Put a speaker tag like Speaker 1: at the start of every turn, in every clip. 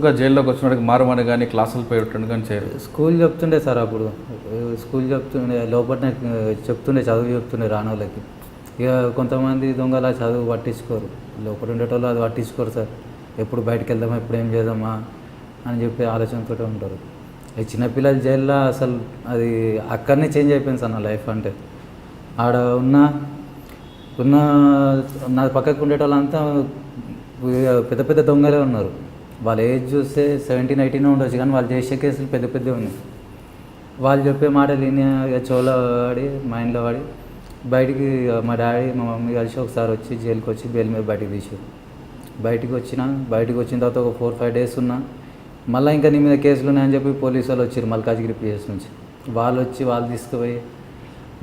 Speaker 1: ఇంకా జైల్లోకి వచ్చినప్పుడు మారమని కానీ క్లాసులు పెట్టండి కానీ చేయరు.
Speaker 2: స్కూల్ చెప్తుండే సార్ అప్పుడు. స్కూల్ చెప్తుండే లోపల చెప్తుండే చదువు చెప్తుండే రానోళ్ళకి. ఇక కొంతమంది దొంగల చదువు పట్టించుకోరు. లోపల ఉండేటోళ్ళు అది పట్టించుకోరు సార్. ఎప్పుడు బయటకు వెళ్దామా ఎప్పుడు ఏం చేద్దామా అని చెప్పి ఆలోచనతో ఉంటారు. ఈ చిన్నపిల్లల జైల్లో అసలు అది అక్కడనే చేంజ్ అయిపోయింది సార్ నా లైఫ్ అంటే. ఆడ ఉన్న ఉన్న నా పక్కకు ఉండేటోళ్ళంతా పెద్ద పెద్ద దొంగలే ఉన్నారు. వాళ్ళ ఏజ్ చూస్తే సెవెంటీన్ ఎయిటీన్ ఉండొచ్చు కానీ వాళ్ళు చేసే కేసులు పెద్ద పెద్ద ఉన్నాయి. వాళ్ళు చెప్పే మాటలు విని ఇక చెవులో పడి మైండ్లో పడి బయటికి మా డాడీ మా మమ్మీ కలిసి ఒకసారి వచ్చి జైలుకి వచ్చి బెయిల్ మీద బయటికి తీసారు బయటికి వచ్చిన బయటికి వచ్చిన తర్వాత ఒక ఫోర్ ఫైవ్ డేస్ ఉన్నా మళ్ళీ ఇంకా నీ మీద కేసులు ఉన్నాయని చెప్పి పోలీసు వాళ్ళు వచ్చారు మల్కాజ్గిరి పిఎస్ నుంచి. వాళ్ళు వచ్చి వాళ్ళు తీసుకుపోయి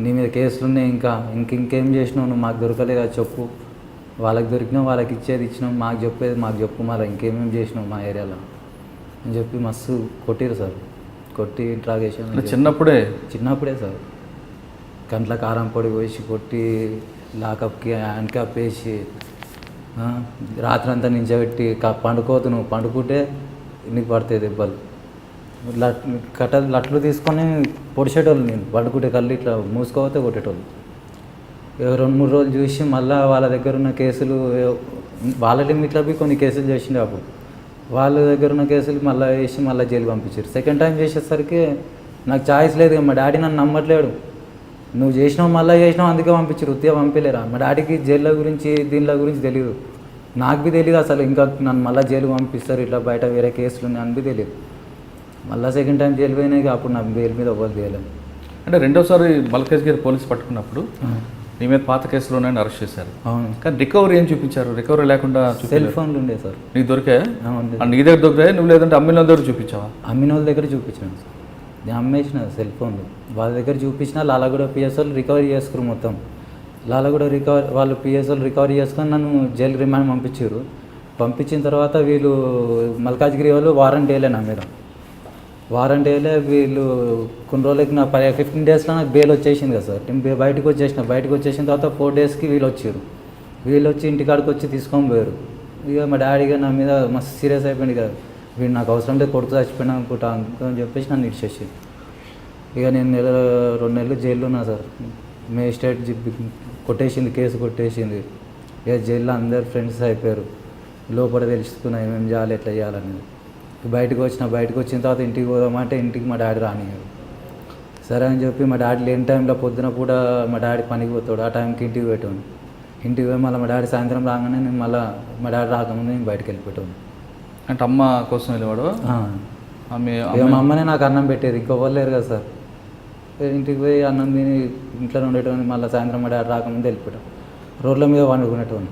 Speaker 2: నీ మీద కేసులు ఉన్నాయి ఇంకా ఇంక ఇంకేం చేసినావు నువ్వు? మాకు దొరకలేదా? చెప్పు. వాళ్ళకి దొరికినావు వాళ్ళకి ఇచ్చేది ఇచ్చినావు మాకు చెప్పేది మాకు చెప్పు మళ్ళీ ఇంకేమేమి చేసినావు మా ఏరియాలో అని చెప్పి మస్తు కొట్టిరు సార్. కొట్టి
Speaker 1: అంటే చిన్నప్పుడే?
Speaker 2: చిన్నప్పుడే సార్. కంట్ల కారం పొడి వేసి కొట్టి లాకప్కి హ్యాండ్ క్యాప్ వేసి ఆ, రాత్రంతా నించబెట్టి పండుకోవద్దు నువ్వు పండుకుంటే నీకు పడతాయి దెబ్బలు. లట్ కట్టలు లట్లు తీసుకొని పొడిచేటోళ్ళు నేను పండుకుంటే కళ్ళు ఇట్లా మూసుకోపోతే కొట్టేటోళ్ళు. రెండు మూడు రోజులు చూసి మళ్ళీ వాళ్ళ దగ్గర ఉన్న కేసులు వాళ్ళ లిమిట్లో పోయి కొన్ని కేసులు చేసిండే అప్పుడు. వాళ్ళ దగ్గర ఉన్న కేసులు మళ్ళీ వేసి మళ్ళీ జైలు పంపించారు. సెకండ్ టైం చేసేసరికి నాకు ఛాయిస్ లేదు మా డాడీ నన్ను నమ్మట్లేడు. నువ్వు చేసినావు మళ్ళీ చేసినావు అందుకే పంపించారు. ఉత్తిగా పంపించలేరా? మా డాడీకి జైల్లో గురించి దీనిలో గురించి తెలియదు నాకు బి తెలియదు అసలు ఇంకా నన్ను మళ్ళీ జైలు పంపిస్తారు ఇట్లా బయట వేరే కేసులు ఉన్నాయి అని తెలియదు మళ్ళీ సెకండ్ టైం జైలు పోయినాయి అప్పుడు నాకు బెయిల్ మీద అవ్వదు చేయలేదు
Speaker 1: అంటే రెండోసారి మల్కాజ్గిరి పోలీసు పట్టుకున్నప్పుడు నీ మీద పాత కేసులు ఉన్నాయని అరెస్ట్ చేశారు.
Speaker 2: అవును.
Speaker 1: కానీ రికవరీ ఏం చూపించారు? రికవరీ లేకుండా
Speaker 2: సెల్ ఫోన్లు ఉండే సార్.
Speaker 1: నీకు దొరికా? నీ దగ్గర దొరికాయి నువ్వు లేదంటే అమ్మిన దగ్గర చూపించావా?
Speaker 2: అమ్మిన వాళ్ళ దగ్గర చూపించాను సార్. నేను అమ్మేసిన సెల్ ఫోన్లు. వాళ్ళ దగ్గర చూపించిన లాలగూడ పిఎస్ఎల్ రికవరీ చేసుకురు మొత్తం. లాలగూడ రికవరీ వాళ్ళు పిఎస్ఎల్ రికవరీ చేసుకొని నన్ను జైలు రిమాండ్ పంపించారు. పంపించిన తర్వాత వీళ్ళు మల్కాజ్గిరి వాళ్ళు వారంటీ వేయలే నా మీద. వారంటీ వీళ్ళు కొన్ని రోజులకి నా పది ఫిఫ్టీన్ డేస్లో నాకు బెయిల్ వచ్చేసింది కదా సార్. నేను బయటకు వచ్చేసిన బయటకు వచ్చేసిన తర్వాత ఫోర్ డేస్కి వీళ్ళు వచ్చారు. వీళ్ళు వచ్చి ఇంటికాడికి వచ్చి తీసుకొని పోయారు. ఇక మా డాడీగా నా మీద మస్తు సీరియస్ అయిపోయింది కదా వీడు నాకు అవసరం లేదు కొడుకు చచ్చిపోయినా అనుకుంటా అని చెప్పేసి నన్ను ఇచ్చేసి ఇక నేను నెల రెండు నెలలు జైల్లో ఉన్నా సార్. మేజిస్ట్రేట్ స్టేట్ కొట్టేసింది కేసు కొట్టేసింది. ఇక జైల్లో అందరు ఫ్రెండ్స్ అయిపోయారు. లోపల తెలుసుకున్నా ఏమేమి చేయాలి ఎట్లా చేయాలనేది బయటకు వచ్చిన బయటకు వచ్చిన తర్వాత ఇంటికి పోదామంటే ఇంటికి మా డాడీ రానియ్యారు. సరే అని చెప్పి మా డాడీ లేని టైంలో పొద్దున కూడా మా డాడీ పనికి పోతాడు. ఆ టైంకి ఇంటికి పెట్టాను ఇంటికి పోయి మళ్ళీ మా డాడీ సాయంత్రం రాగానే నేను మళ్ళీ మా డాడీ రాకముందే నేను బయటకు వెళ్ళిపోయాను
Speaker 1: అంటే అమ్మ కోసం వెళ్ళేవాడు?
Speaker 2: మా అమ్మనే నాకు అన్నం పెట్టేది. ఇంకొకరు లేరు కదా సార్. ఇంటికి పోయి అన్నం తిని ఇంట్లో ఉండేటోని మళ్ళీ సాయంత్రం మా డాడీ రాకముందే వెళ్ళిపోయాం రోడ్ల మీద వండుకునేటోని.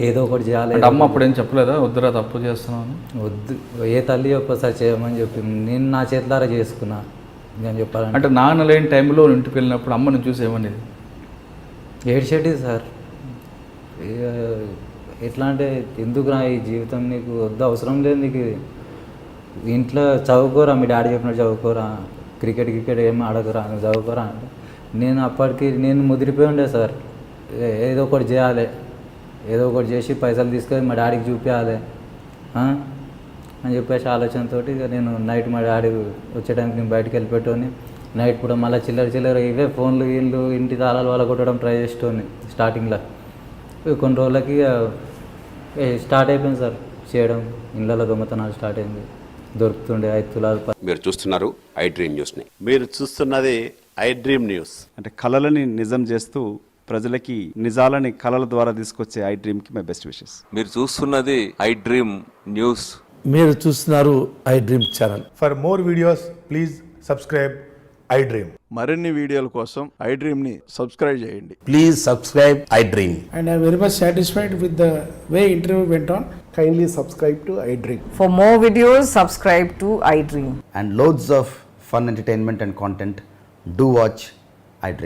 Speaker 2: ఏదో ఒకటి చేయాలి
Speaker 1: అమ్మ అప్పుడు ఏం చెప్పలేదా? వద్దురా తప్పు చేస్తున్నాను
Speaker 2: వద్దు. ఏ తల్లి ఒక్కసారి చేయమని చెప్పి నేను నా చేతులారా చేసుకున్నా నేను చెప్పాలంటే.
Speaker 1: అంటే నాన్న లేని టైంలో ఇంటికి వెళ్ళినప్పుడు అమ్మని చూసి ఏమనేది?
Speaker 2: ఏడ్చేటి సార్. ఎట్లా అంటే ఎందుకు రా ఈ జీవితం నీకు వద్దు అవసరం లేదు నీకు. ఇంట్లో చదువుకోరా మీ డాడీ చెప్పినట్టు చదువుకోరా. క్రికెట్ క్రికెట్ ఏం ఆడకురా చదువుకోరా అంటే. నేను అప్పటికి నేను ముదిరిపోయి ఉండే సార్. ఏదో ఒకటి చేయాలి. ఏదో ఒకటి చేసి పైసలు తీసుకొని మా డాడీకి చూపించాలి? అని చెప్పేసి ఆలోచనతో ఇక నేను నైట్ మా డాడీ వచ్చే టైంకి నేను బయటకు వెళ్ళిపెట్టుకొని నైట్ కూడా మళ్ళీ చిల్లర చిల్లర ఇవే ఫోన్లు వీళ్ళు ఇంటి తాళాలు వాళ్ళ కొట్టడం ట్రై చేసేటోని స్టార్టింగ్లో. కొన్ని రోజులకి స్టార్ట్ అయిపోయింది సార్ చేయడం ఇళ్ళలో దొంగతనాలు స్టార్ట్ అయింది దొరుకుతుండే ఐదు తులాలు
Speaker 3: మీరు చూస్తున్నారు ఐ డ్రీమ్ న్యూస్ని.
Speaker 4: మీరు చూస్తున్నది ఐ డ్రీమ్ న్యూస్.
Speaker 5: అంటే కళలని నిజం చేస్తూ ప్రజలకి నిజాలని కళల ద్వారా తీసుకొచ్చే ఐ డ్రీమ్కి మై బెస్ట్ విషెస్.
Speaker 6: మీరు చూస్తున్నది ఐ డ్రీమ్ న్యూస్.
Speaker 7: మీరు చూస్తున్నారు I Dream channel.
Speaker 8: For more videos please subscribe I Dream.
Speaker 4: మరిన్ని వీడియోల కోసం ఐ డ్రీమ్ని సబ్స్క్రైబ్ చేయండి.
Speaker 7: Please subscribe I Dream.
Speaker 9: And I very much satisfied with the way interview went on
Speaker 8: kindly subscribe to I
Speaker 10: Dream for more videos subscribe to
Speaker 11: I Dream and loads of fun entertainment and content do watch I Dream